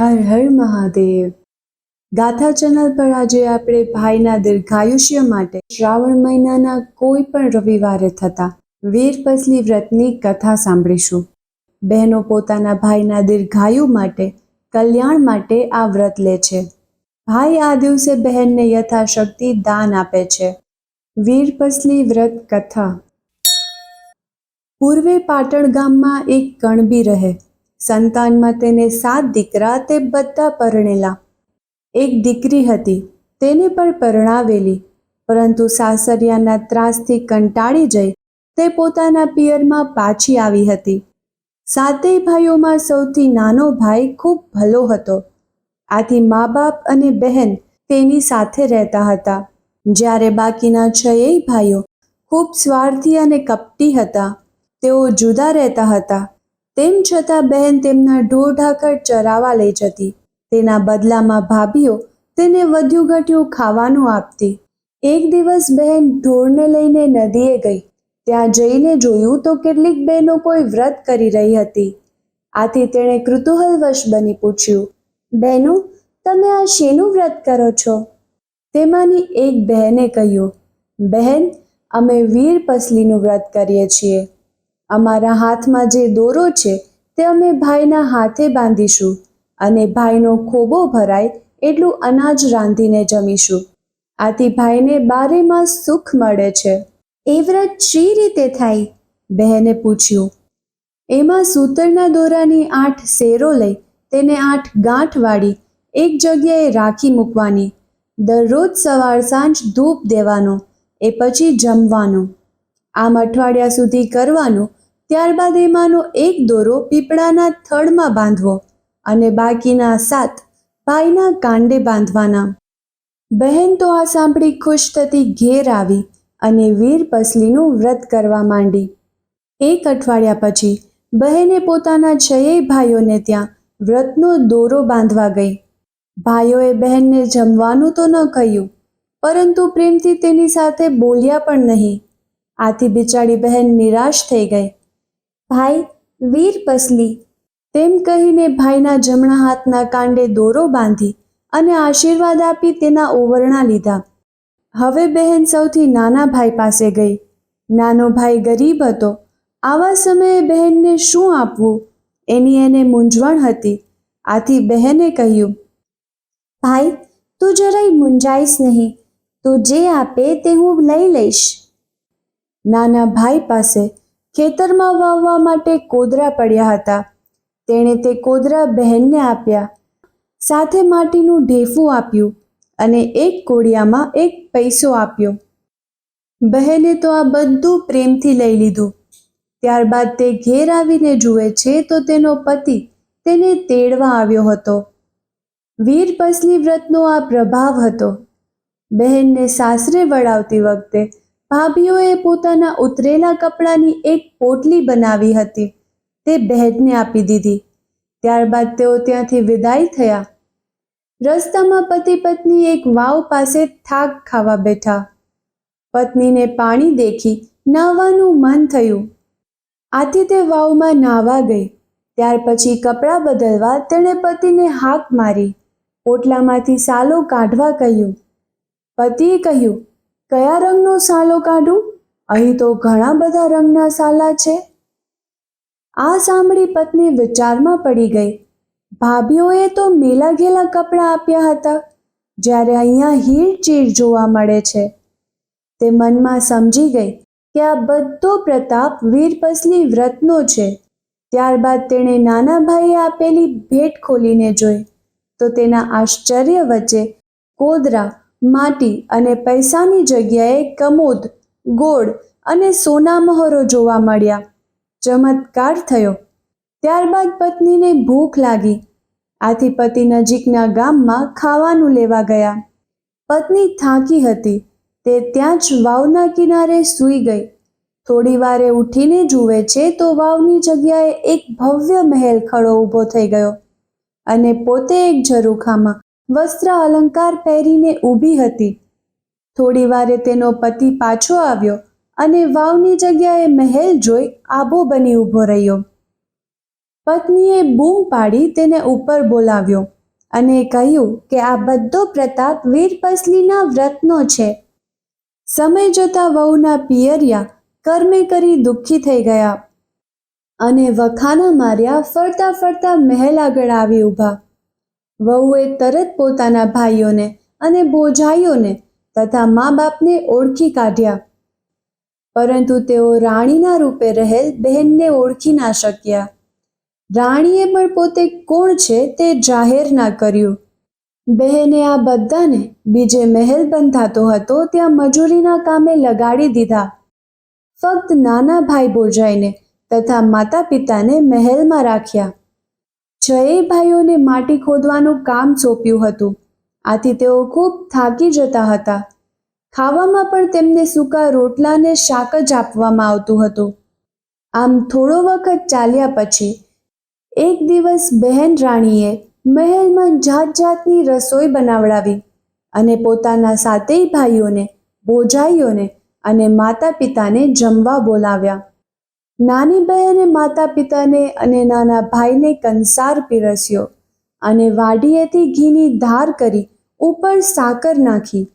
હર હર મહાદેવ. ગાથા ચેનલ પર આજે આપણે ભાઈના દીર્ઘાયુષ્ય માટે શ્રાવણ મહિનાના કોઈ પણ રવિવારે થતા વીરપસલી વ્રતની કથા સાંભળીશું. બહેનો પોતાના ભાઈના દીર્ઘાયુ માટે કલ્યાણ માટે આ વ્રત લે છે. ભાઈ આ દિવસે બહેનને યથાશક્તિ દાન આપે છે. વીરપસલી વ્રત કથા. પૂર્વે પાટણ ગામમાં એક કણબી રહે. સંતાનમાં તેને સાત દીકરા તે બધા પરણેલા. એક દીકરી હતી, તેને પણ પરણાવેલી, પરંતુ સાસરિયાના ત્રાસથી કંટાળી જઈ તે પોતાના પિયરમાં પાછી આવી હતી. સાતેય ભાઈઓમાં સૌથી નાનો ભાઈ ખૂબ ભલો હતો. આથી મા બાપ અને બહેન તેની સાથે રહેતા હતા. જ્યારે બાકીના છયેય ભાઈઓ ખૂબ સ્વાર્થી અને કપટી હતા, તેઓ જુદા રહેતા હતા. તેમ છતાં બહેન તેમના ઢોર ચરાવા લઈ જતી. તેના બદલામાં ભાભીઓ તેને વધ્યું ઘટ્યું ખાવાનું આપતી. એક દિવસ બહેન ઢોરને લઈને નદીએ ગઈ. ત્યાં જઈને જોયું તો કેટલીક બહેનો કોઈ વ્રત કરી રહી હતી. આથી તેણે કૃતુહલવશ બની પૂછ્યું, બહેનો, તમે આ શેનું વ્રત કરો છો? તેમાંની એક બહેને કહ્યું, બહેન, અમે વીર પસલીનું વ્રત કરીએ છીએ. અમારા હાથમાં જે દોરો છે તે અમે ભાઈના હાથે બાંધીશું અને ભાઈનો ખોબો ભરાય એટલું અનાજ રાંધીને જમીશું. આથી ભાઈને બારેમાં સુખ મળે છે. એ વ્રત શી રીતે થાય? બહેને પૂછ્યું. એમાં સૂતરના દોરાની આઠ શેરો લઈ તેને આઠ ગાંઠ વાળી એક જગ્યાએ રાખી મૂકવાની. દરરોજ સવાર સાંજ ધૂપ દેવાનો એ પછી જમવાનું. આમ અઠવાડિયા સુધી કરવાનું ત્યારબાદ એમાંનો એક દોરો પીપળાના થડમાં બાંધવો અને બાકીના સાત ભાઈના કાંડે બાંધવાના. બહેન તો આ સાંભળી ખુશ થતી ઘેર આવી અને વીર પસલીનું વ્રત કરવા માંડી. એક અઠવાડિયા પછી બહેને પોતાના છયે ભાઈઓને ત્યાં વ્રતનો દોરો બાંધવા ગઈ. ભાઈઓએ બહેનને જમવાનું તો ન કહ્યું, પરંતુ પ્રેમથી તેની સાથે બોલ્યા પણ નહીં. આથી બિચારી બહેન નિરાશ થઈ ગઈ. ભાઈ, વીર પસલી. તેમ કહીને ભાઈના જમણા હાથના કાંડે દોરો બાંધી અને આશીર્વાદ આપી તેના ઓવરણા લીધા. હવે બહેન સૌથી નાના ભાઈ પાસે ગઈ. નાનો ભાઈ ગરીબ હતો. આવા સમયે બહેનને શું આપવું? એની એને મૂંઝવણ હતી. આથી બહેને કહ્યું, ભાઈ, તું જરાય મૂંઝાઈશ નહીં. તું જે આપે તે હું લઈ લઈશ. નાના ભાઈ પાસે ખેતરમાં વાવવા માટે કોદરા પડ્યા હતા. તેણે તે કોદરા બહેનને આપ્યા. સાથે માટીનું ઢેફું આપ્યું અને એક કોડિયામાં એક પૈસો આપ્યો. બહેને તો આ બધું પ્રેમથી લઈ લીધું. ત્યારબાદ તે ઘેર આવીને જુએ છે તો તેનો પતિ તેને તેડવા આવ્યો હતો. વીર પસલી વ્રતનો આ પ્રભાવ હતો. બહેનને સાસરે વળાવતી વખતે ભાભીઓએ પોતાના ઉતરેલા કપડાની એક પોટલી બનાવી હતી. તે બહેનને આપી દીધી. ત્યારબાદ તેઓ ત્યાંથી વિદાય થયા. રસ્તામાં પતિ પત્ની એક વાવ પાસે થાક ખાવા બેઠા. પત્નીને પાણી દેખી નાહવાનું મન થયું. આથી તે વાવમાં નાહવા ગઈ. ત્યાર પછી કપડાં બદલવા તેણે પતિને હાક મારી. પોટલામાંથી સાલો કાઢવા કહ્યું. પતિએ કહ્યું કયા રંગનો સાલો કાઢું? અહીં તો ઘણા બધા રંગના સાલા છે. આ સાંભળી પત્ની વિચારમાં પડી ગઈ. ભાભીઓએ તો મેલા ઘેલા કપડાં આપ્યા હતા, જ્યારે અહીંયા હીર ચીર જોવા મળે છે. તે મનમાં સમજી ગઈ કે આ બધો પ્રતાપ વીરપસલી વ્રતનો છે. ત્યારબાદ તેણે નાના ભાઈએ આપેલી ભેટ ખોલીને જોઈ. તો તેના આશ્ચર્ય વચ્ચે કોદરા માટી અને પૈસાની જગ્યાએ કમોદ, ગોળ અને સોના મહોરો જોવા મળ્યા. ચમત્કાર થયો. ત્યારબાદ પત્નીને ભૂખ લાગી. આથી પતિ નજીકના ગામમાં ખાવાનું લેવા ગયા. પત્ની થાકી હતી. તે ત્યાં જ વાવના કિનારે સૂઈ ગઈ. થોડી વારે ઉઠીને જુએ છે તો વાવની જગ્યાએ એક ભવ્ય મહેલ ખડો ઊભો થઈ ગયો અને પોતે એક ઝરૂખામાં વસ્ત્ર અલંકાર પહેરીને ઊભી હતી. થોડી વારે તેનો પતિ પાછો આવ્યો અને વાવની જગ્યાએ મહેલ જોઈ આબો બની ઊભો રહ્યો. પત્નીએ બૂમ પાડી તેને ઉપર બોલાવ્યો અને કહ્યું કે આ બધો પ્રતાપ વીરપસલીના વ્રતનો છે. સમય જતાં વહુના પિયરિયા કર્મે કરી દુઃખી થઈ ગયા અને વખાના માર્યા ફરતા ફરતા મહેલ આગળ આવી ઊભા. વહુએ તરત પોતાના ભાઈઓને અને બોજાઈઓને તથા મા બાપને ઓળખી કાઢ્યા. પરંતુ તેઓ રાણીના રૂપે રહેલ બહેનને ઓળખી ના શક્યા. રાણીએ પણ પોતે કોણ છે તે જાહેર ના કર્યું. બહેને આ બધાને બીજે મહેલ બંધાતો હતો ત્યાં મજૂરીના કામે લગાડી દીધા. ફક્ત નાના ભાઈ બોજાઈને તથા માતા પિતાને મહેલમાં રાખ્યા. છએ ભાઈઓને માટી ખોદવાનું કામ સોંપ્યું હતું. આથી તેઓ ખૂબ થાકી જતા હતા. ખાવામાં પણ તેમને સૂકા રોટલાને શાક જ આપવામાં આવતું હતું. આમ થોડો વખત ચાલ્યા પછી, એક દિવસ બહેન રાણીએ મહેલમાં જાત જાતની રસોઈ બનાવડાવી અને પોતાના સાતેય ભાઈઓને, ભોજાઈઓને અને માતા પિતાને જમવા બોલાવ્યા. નાની બહેને માતા પિતાને અને નાના ભાઈને કંસાર પીરસ્યો અને વાડીએથી ઘીની ધાર કરી ઉપર સાકર નાખી.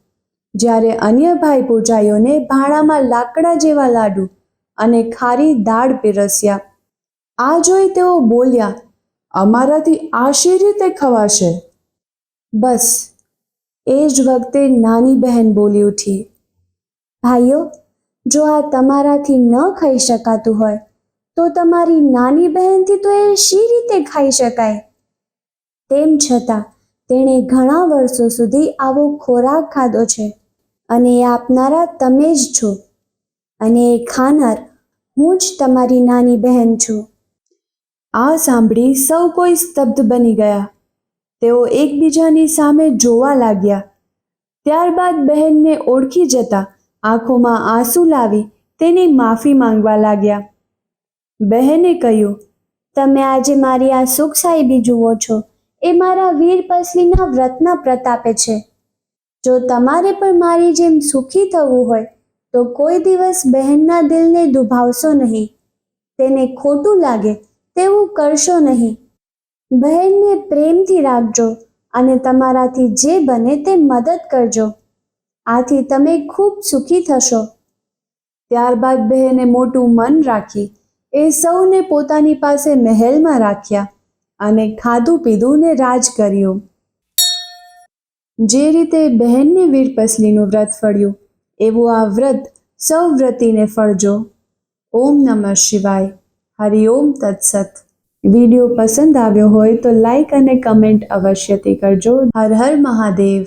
જ્યારે અન્ય ભાઈ ભોજાઈઓને ભાણામાં લાકડા જેવા લાડુ અને ખારી દાળ પીરસ્યા. આ જોઈ તેઓ બોલ્યા, અમારાથી આ શી રીતે ખવાશે? બસ, એ જ વખતે નાની બહેન બોલી ઉઠી. ભાઈઓ જો આ તમારાથી ન ખાઈ શકાતું હોય, તો તમારી નાની બહેનથી તો એ શી રીતે ખાઈ શકાય? તેમ છતાં, તેણે ઘણા વર્ષો સુધી આવો ખોરાક ખાધો છે અને એ આપનારા તમે જ છો અને એ ખાનાર હું જ તમારી નાની બહેન છું. આ સાંભળી સૌ કોઈ સ્તબ્ધ બની ગયા. તેઓ એકબીજાની સામે જોવા લાગ્યા. ત્યારબાદ બહેનને ઓળખી જતા આંખોમાં આંસુ લાવી તેની માફી માંગવા લાગ્યા. બહેને કહ્યું, તમે આજે મારી આ સુખ સાહેબી જુઓ છો. એ મારા વીર પસલીના વ્રતના પ્રતાપે છે. જો તમારે પણ મારી જેમ સુખી થવું હોય, તો કોઈ દિવસ બહેનના દિલને દુભાવશો નહીં. તેને ખોટું લાગે, તેવું કરશો નહીં. બહેનને પ્રેમથી રાખજો અને તમારાથી જે બને તે મદદ કરજો. આથી તમે ખૂબ સુખી થશો. ત્યારબાદ બહેને મોટું મન રાખી, એ સૌને પોતાની પાસે મહેલમાં રાખ્યા અને ખાધું પીધું ને રાજ કર્યું. જે રીતે બહેનને વીરપસલીનું વ્રત ફળ્યું, એવું આ વ્રત સૌ વ્રતિને ફળજો. ઓમ નમઃ શિવાય. હરિઓમ તત્સત. વીડિયો પસંદ આવ્યો હોય તો લાઈક અને કમેન્ટ અવશ્યથી કરજો. હર હર મહાદેવ.